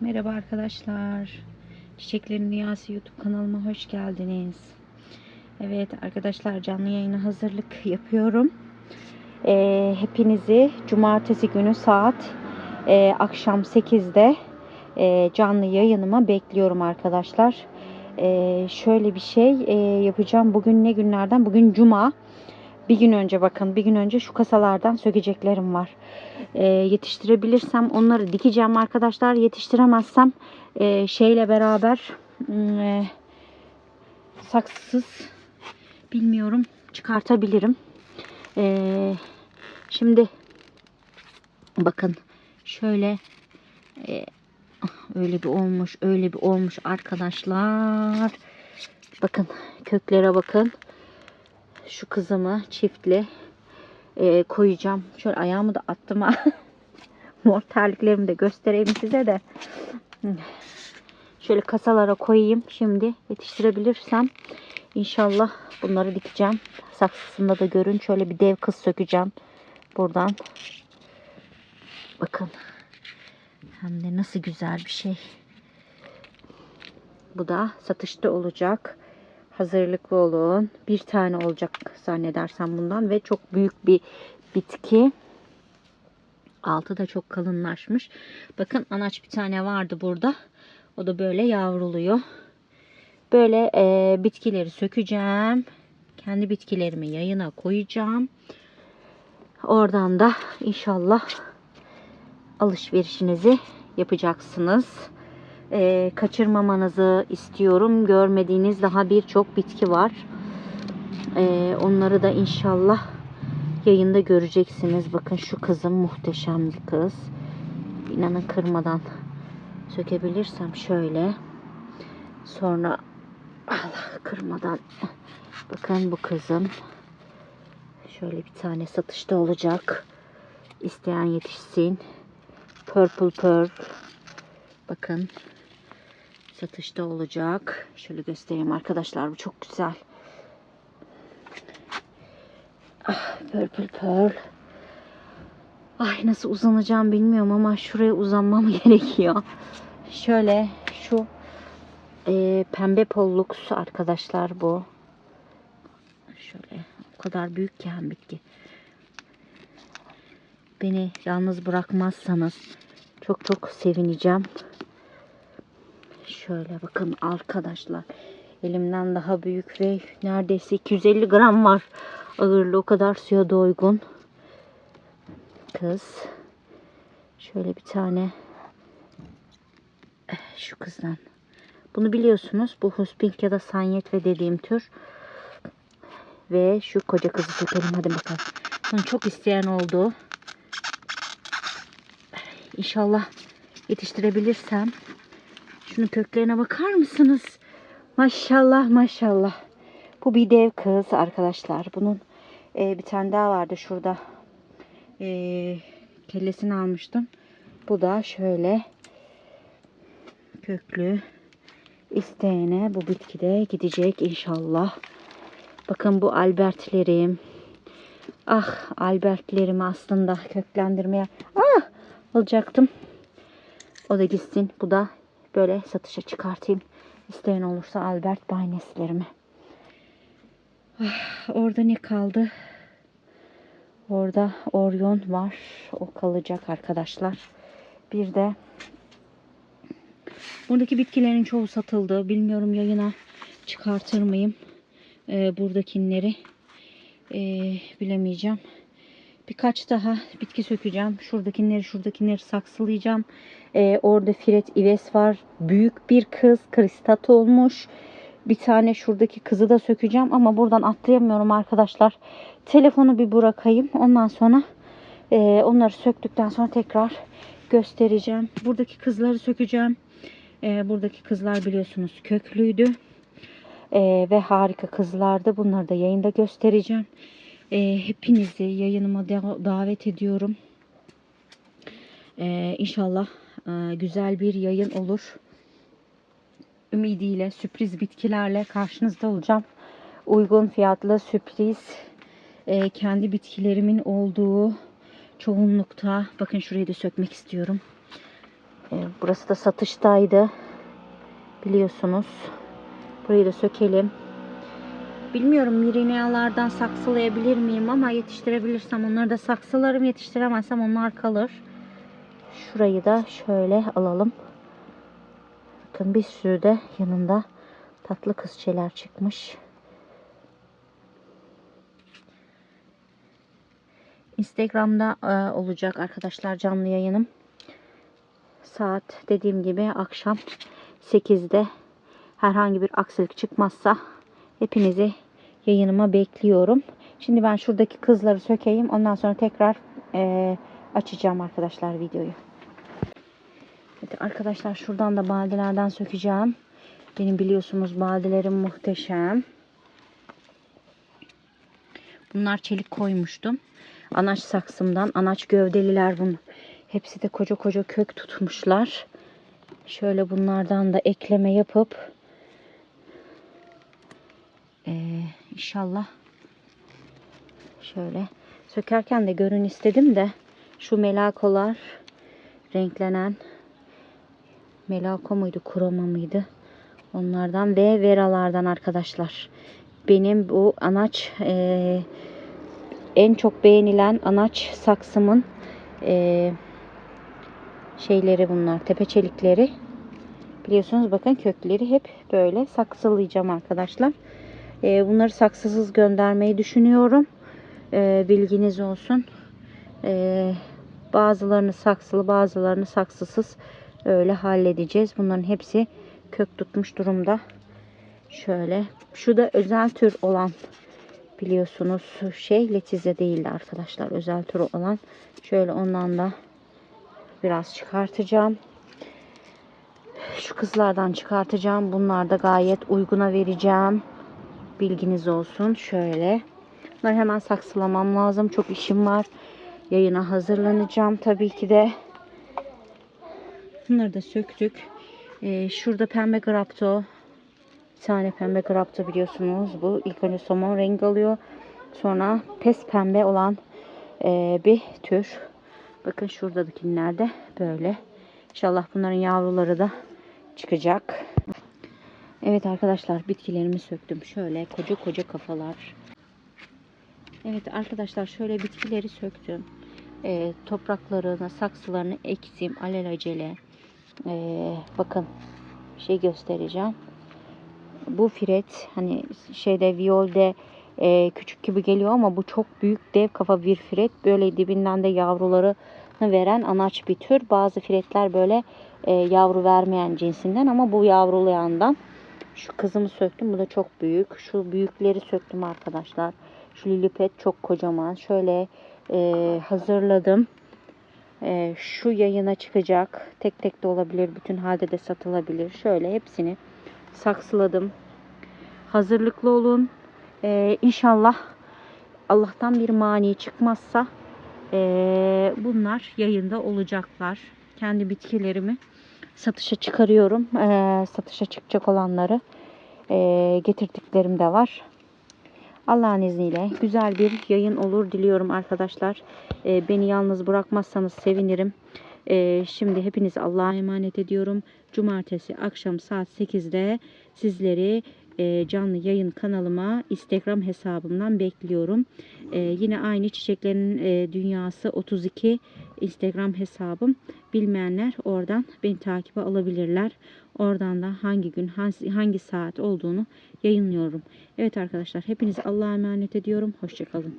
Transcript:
Merhaba arkadaşlar. Çiçeklerin Dünyası YouTube kanalıma hoş geldiniz. Evet arkadaşlar canlı yayına hazırlık yapıyorum. Ee, hepinizi cumartesi günü saat e, akşam 8'de e, canlı yayınıma bekliyorum arkadaşlar. Ee, şöyle bir şey e, yapacağım. Bugün ne günlerden? Bugün cuma. Bir gün önce bakın bir gün önce şu kasalardan sökeceklerim var. Ee, yetiştirebilirsem onları dikeceğim arkadaşlar. Yetiştiremezsem e, şeyle beraber hmm, e, saksısız bilmiyorum çıkartabilirim. Ee, şimdi bakın şöyle e, öyle bir olmuş öyle bir olmuş arkadaşlar. Bakın köklere bakın. Şu kızımı çiftli e, koyacağım. Şöyle ayağımı da attım ha. Mor terliklerimi de göstereyim size de. Şöyle kasalara koyayım. Şimdi yetiştirebilirsem inşallah bunları dikeceğim. Saksısında da görün. Şöyle bir dev kız sökeceğim. Buradan. Bakın. Hem de nasıl güzel bir şey. Bu da satışta olacak. Hazırlıklı olun. Bir tane olacak zannedersem bundan ve çok büyük bir bitki. Altı da çok kalınlaşmış. Bakın anaç bir tane vardı burada. O da böyle yavruluyor. Böyle e, bitkileri sökeceğim. Kendi bitkilerimi yayına koyacağım. Oradan da inşallah alışverişinizi yapacaksınız. E, kaçırmamanızı istiyorum. Görmediğiniz daha birçok bitki var. E, onları da inşallah yayında göreceksiniz. Bakın şu kızım muhteşem bir kız. İnanın kırmadan sökebilirsem şöyle. Sonra Allah kırmadan bakın bu kızım şöyle bir tane satışta olacak. İsteyen yetişsin. Purple Pearl. Bakın satışta olacak. Şöyle göstereyim arkadaşlar. Bu çok güzel. Ah, Purple Pearl. Ay nasıl uzanacağım bilmiyorum ama şuraya uzanmam gerekiyor. Şöyle şu e, pembe pollux arkadaşlar bu. Şöyle o kadar büyük ki hem bitki. Beni yalnız bırakmazsanız çok çok sevineceğim. Şöyle bakın arkadaşlar. Elimden daha büyük ve neredeyse 250 gram var. Ağırlığı o kadar suya doygun. Kız. Şöyle bir tane eh, şu kızdan. Bunu biliyorsunuz. Bu Huspink ya da Sanyet ve dediğim tür. Ve şu koca kızı sökelim. Hadi bakalım. Bunu çok isteyen oldu. İnşallah yetiştirebilirsem. Şunun köklerine bakar mısınız? Maşallah maşallah. Bu bir dev kız arkadaşlar. Bunun e, bir tane daha vardı şurada. E, kellesini almıştım. Bu da şöyle köklü isteyene bu bitkide gidecek inşallah. Bakın bu albertlerim. Ah albertlerimi aslında köklendirmeye ah, alacaktım. O da gitsin. Bu da böyle satışa çıkartayım. İsteyen olursa Albert Bayneslerimi. Ah, orada ne kaldı? Orada Orion var. O kalacak arkadaşlar. Bir de buradaki bitkilerin çoğu satıldı. Bilmiyorum yayına çıkartır mıyım? Ee, buradakileri ee, bilemeyeceğim. Birkaç daha bitki sökeceğim. Şuradakileri şuradakileri saksılayacağım. Ee, orada Firet Ives var. Büyük bir kız. Kristat olmuş. Bir tane şuradaki kızı da sökeceğim. Ama buradan atlayamıyorum arkadaşlar. Telefonu bir bırakayım. Ondan sonra e, onları söktükten sonra tekrar göstereceğim. Buradaki kızları sökeceğim. E, buradaki kızlar biliyorsunuz köklüydü. E, ve harika kızlardı. Bunları da yayında göstereceğim. E, hepinizi yayınıma da- davet ediyorum. E, inşallah e, güzel bir yayın olur. Ümidiyle sürpriz bitkilerle karşınızda olacağım. Uygun fiyatlı sürpriz e, kendi bitkilerimin olduğu çoğunlukta bakın şurayı da sökmek istiyorum. Ee, burası da satıştaydı. Biliyorsunuz. Burayı da sökelim. Bilmiyorum mirinyalardan saksılayabilir miyim ama yetiştirebilirsem onları da saksılarım. Yetiştiremezsem onlar kalır. Şurayı da şöyle alalım. Bakın bir sürü de yanında tatlı kızçeler çıkmış. Instagram'da e, olacak arkadaşlar canlı yayınım. Saat dediğim gibi akşam 8'de herhangi bir aksilik çıkmazsa hepinizi yayınıma bekliyorum. Şimdi ben şuradaki kızları sökeyim. Ondan sonra tekrar e, açacağım arkadaşlar videoyu. Evet, arkadaşlar şuradan da baldelerden sökeceğim. Benim biliyorsunuz baldelerim muhteşem. Bunlar çelik koymuştum. Anaç saksımdan. Anaç gövdeliler bunlar. Hepsi de koca koca kök tutmuşlar. Şöyle bunlardan da ekleme yapıp ee, inşallah. Şöyle sökerken de görün istedim de şu melakolar renklenen melako muydu kroma mıydı? Onlardan ve veralardan arkadaşlar. Benim bu anaç ee, en çok beğenilen anaç saksımın ee, şeyleri bunlar tepeçelikleri biliyorsunuz bakın kökleri hep böyle saksılayacağım arkadaşlar ee, bunları saksısız göndermeyi düşünüyorum. Ee, bilginiz olsun. Ee, bazılarını saksılı bazılarını saksısız öyle halledeceğiz. Bunların hepsi kök tutmuş durumda. Şöyle şu da özel tür olan biliyorsunuz şey letize değildi arkadaşlar özel tür olan. Şöyle ondan da biraz çıkartacağım. Şu kızlardan çıkartacağım. Bunlar da gayet uyguna vereceğim bilginiz olsun. Şöyle. Bunları hemen saksılamam lazım. Çok işim var. Yayına hazırlanacağım tabii ki de. Bunları da söktük. Ee, şurada pembe grapto. Bir tane pembe grapto biliyorsunuz. Bu ilk önce somon rengi alıyor. Sonra pes pembe olan e, bir tür. Bakın şuradakiler de böyle. İnşallah bunların yavruları da çıkacak Evet arkadaşlar bitkilerimi söktüm şöyle koca koca kafalar Evet arkadaşlar şöyle bitkileri söktüm Ee, topraklarını saksılarını ektim alelacele Ee, bakın şey göstereceğim bu firet hani şeyde viyolde e, küçük gibi geliyor ama bu çok büyük dev kafa bir firet. Böyle dibinden de yavrularını veren anaç bir tür. Bazı firetler böyle e, yavru vermeyen cinsinden ama bu yavrulayandan. Şu kızımı söktüm. Bu da çok büyük. Şu büyükleri söktüm arkadaşlar. Şu lilipet çok kocaman. Şöyle e, hazırladım. E, şu yayına çıkacak. Tek tek de olabilir. Bütün halde de satılabilir. Şöyle hepsini saksıladım. Hazırlıklı olun. Ee, inşallah Allah'tan bir mani çıkmazsa ee, bunlar yayında olacaklar. Kendi bitkilerimi satışa çıkarıyorum. Ee, satışa çıkacak olanları ee, getirdiklerim de var. Allah'ın izniyle güzel bir yayın olur diliyorum arkadaşlar. Ee, beni yalnız bırakmazsanız sevinirim. Ee, şimdi hepinizi Allah'a emanet ediyorum. Cumartesi akşam saat 8'de sizleri e, canlı yayın kanalıma Instagram hesabımdan bekliyorum. E, yine aynı çiçeklerin e, dünyası 32 Instagram hesabım. Bilmeyenler oradan beni takibe alabilirler. Oradan da hangi gün hangi, saat olduğunu yayınlıyorum. Evet arkadaşlar hepinizi Allah'a emanet ediyorum. Hoşçakalın.